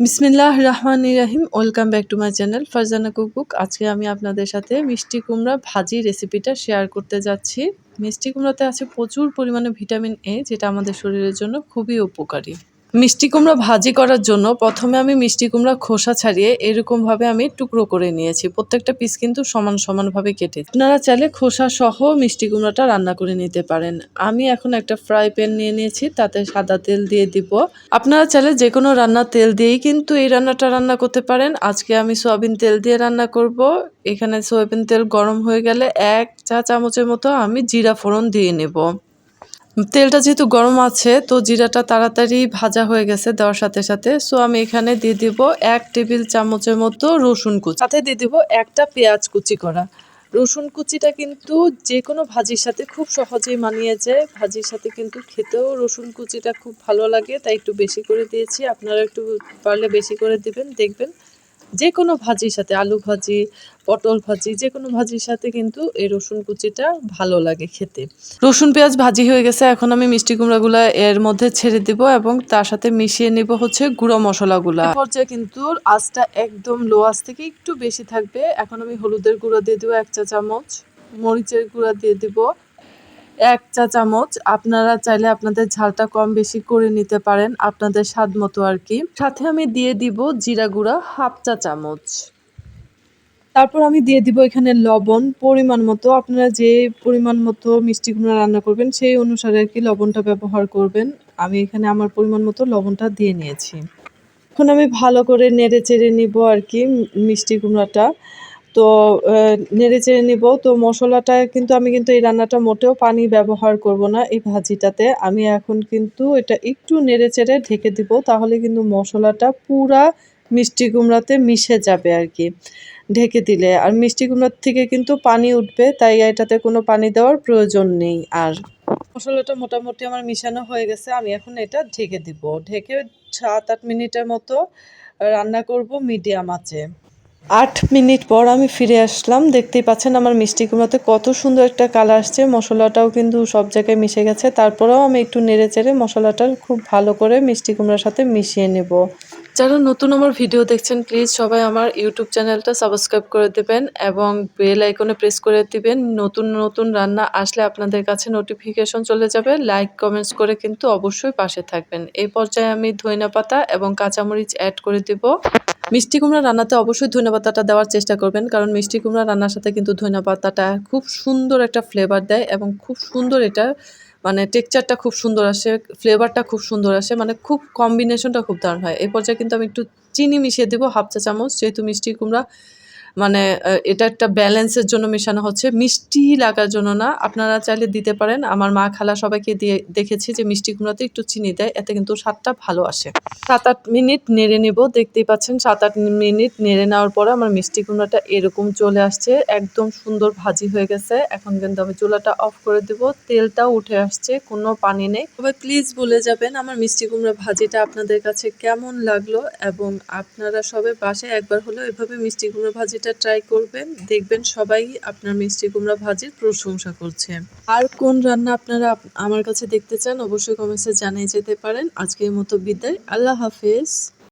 বিসমিল্লাহ রহমান ইরাহিম welcome back to my channel Farzana cookbook. আজকে আমি আপনাদের সাথে মিষ্টি কুমড়া ভাজি রেসিপিটা শেয়ার করতে যাচ্ছি। মিষ্টি কুমড়াতে আছে প্রচুর পরিমাণে ভিটামিন এ, যেটা আমাদের শরীরের জন্য খুবই উপকারী। মিষ্টি কুমড়া ভাজি করার জন্য প্রথমে আমি মিষ্টি কুমড়া খোসা ছাড়িয়ে এরকমভাবে আমি টুকরো করে নিয়েছি। প্রত্যেকটা পিস কিন্তু সমান সমানভাবে কেটে আপনারা চাইলে খোসা সহ মিষ্টি কুমড়াটা রান্না করে নিতে পারেন। আমি এখন একটা ফ্রাই প্যান নিয়ে নিয়েছি, তাতে সাদা তেল দিয়ে দিব। আপনারা চাইলে যে কোনো রান্নার তেল দিয়েই কিন্তু এই রান্নাটা রান্না করতে পারেন। আজকে আমি সয়াবিন তেল দিয়ে রান্না করব। এখানে সয়াবিন তেল গরম হয়ে গেলে এক চা চামচের মতো আমি জিরা ফোড়ন দিয়ে নেব। তেলটা যেহেতু গরম আছে, তো জিরাটা তাড়াতাড়ি ভাজা হয়ে গেছে দেওয়ার সাথে সাথে। সো আমি এখানে দিয়ে দিব এক টেবিল চামচের মতো রসুন কুচি। সাথে দিয়ে দিব একটা পেঁয়াজ কুচি করা। রসুন কুচিটা কিন্তু যে কোনো ভাজির সাথে খুব সহজেই মানিয়ে যায়। ভাজির সাথে কিন্তু খেতেও রসুন কুচিটা খুব ভালো লাগে, তাই একটু বেশি করে দিয়েছি। আপনারা একটু পারলে বেশি করে দিবেন, দেখবেন। যে কোনো ভাজির সাথে, আলু ভাজি, পটল ভাজি যে কোনো ভাজির সাথে কিন্তু এই রসুন কুচিটা ভালো লাগে খেতে। রসুন, পেঁয়াজ ভাজি হয়ে গেছে, এখন আমি মিষ্টি কুমড়াগুলো এর মধ্যে ছেড়ে দিব এবং তার সাথে মিশিয়ে নিব হচ্ছে গুঁড়ো মশলাগুলো। পর্যায়ে কিন্তু আঁচটা একদম লো আঁচ থেকে একটু বেশি থাকবে। এখন আমি হলুদের গুঁড়ো দিয়ে দিব এক চা চামচ মরিচের গুঁড়া দিয়ে দিব। এক চা চামচ। আপনারা চাইলে আপনাদের ঝালটা কম বেশি করে নিতে পারেন আপনাদের স্বাদ মতো আর কি। সাথে আমি দিয়ে দিব জিরা গুঁড়া হাফ চা চামচ। তারপর আমি দিয়ে দিব এখানে লবণ। পরিমাণ মতো আপনারা যে পরিমাণ মতো মিষ্টি কুমড়া রান্না করবেন সেই অনুসারে আর কি লবণটা ব্যবহার করবেন। আমি এখানে আমার পরিমাণ মতো লবণটা দিয়ে নিয়েছি। এখন আমি ভালো করে নেড়ে চেড়ে নিব আর কি মিষ্টি কুমড়াটা তো নেড়ে চেড়ে নিব। তো মশলাটা কিন্তু আমি কিন্তু এই রান্নাটা মোটেও পানি ব্যবহার করব না এই ভাজিটাতে। আমি এখন কিন্তু এটা একটু নেড়ে চেড়ে ঢেকে দিব, তাহলে কিন্তু মশলাটা পুরা মিষ্টি কুমড়াতে মিশে যাবে আর কি, ঢেকে দিলে। আর মিষ্টি কুমড়ার থেকে কিন্তু পানি উঠবে, তাই এটাতে কোনো পানি দেওয়ার প্রয়োজন নেই আর। মশলাটা মোটামুটি আমার মিশানো হয়ে গেছে, আমি এখন এটা ঢেকে দিব। ঢেকে সাত আট মিনিটের মতো রান্না করব মিডিয়াম আঁচে। আট মিনিট পর আমি ফিরে আসলাম। দেখতেই পাচ্ছেন আমার মিষ্টি কুমড়াতে কত সুন্দর একটা কালার আসছে। মশলাটাও কিন্তু সব জায়গায় মিশে গেছে। তারপরেও আমি একটু নেড়ে চেড়ে মশলাটা খুব ভালো করে মিষ্টি কুমড়ার সাথে মিশিয়ে নেব। যারা নতুন আমার ভিডিও দেখছেন, প্লিজ সবাই আমার ইউটিউব চ্যানেলটা সাবস্ক্রাইব করে দেবেন এবং বেল আইকনে প্রেস করে দিবেন। নতুন নতুন রান্না আসলে আপনাদের কাছে নোটিফিকেশন চলে যাবে। লাইক, কমেন্টস করে কিন্তু অবশ্যই পাশে থাকবেন। এই পর্যায়ে আমি ধইনা পাতা এবং কাঁচামরিচ অ্যাড করে দেব। মিষ্টি কুমড়া রান্নাতে অবশ্যই ধনে পাতাটা দেওয়ার চেষ্টা করবেন, কারণ মিষ্টি কুমড়া রান্নার সাথে কিন্তু ধনে পাতাটা খুব সুন্দর একটা ফ্লেভার দেয় এবং খুব সুন্দর এটা মানে টেক্সচারটা খুব সুন্দর আসে ফ্লেভারটা খুব সুন্দর আসে মানে খুব কম্বিনেশনটা খুব দারুণ হয়। এই পর্যায়ে কিন্তু আমি একটু চিনি মিশিয়ে দেবো, হাফ চা চামচ, যেহেতু মিষ্টি কুমড়া মানে এটা একটা ব্যালেন্সের জন্য মেশানো হচ্ছে। মিষ্টি লাগার জন্য না, আপনারা চাইলে দিতে পারেন। আমার মা খালা সবাইকে দিয়ে দেখেছি যে মিষ্টি কুমড়াতে একটু চিনি দেয়, এতে কিন্তু স্বাদটা ভালো আসে। সাত আট মিনিট নেড়ে নেব, দেখতেই পাচ্ছেন সাত আট মিনিট নেড়ে নেওয়ার পরে আমার মিষ্টি কুমড়াটা এরকম চলে আসছে, একদম সুন্দর ভাজি হয়ে গেছে। এখন কিন্তু আমি চুলাটা অফ করে দেব, তেলটাও উঠে আসছে, কোনো পানি নেই। তবে প্লিজ বলে যাবেন আমার মিষ্টি কুমড়া ভাজিটা আপনাদের কাছে কেমন লাগল এবং আপনারা সবাই বাসায় একবার হলেও এভাবে মিষ্টি কুমড়া ভাজিটা এটা ট্রাই করবেন, দেখবেন সবাই আপনার মিষ্টি কুমড়া ভাজির প্রশংসা করছে। আর কোন রান্না আপনারা আমার কাছে দেখতে চান, অবশ্যই কমেন্টসে জানিয়ে যেতে পারেন। আজকের মতো বিদায়, আল্লাহ হাফেজ।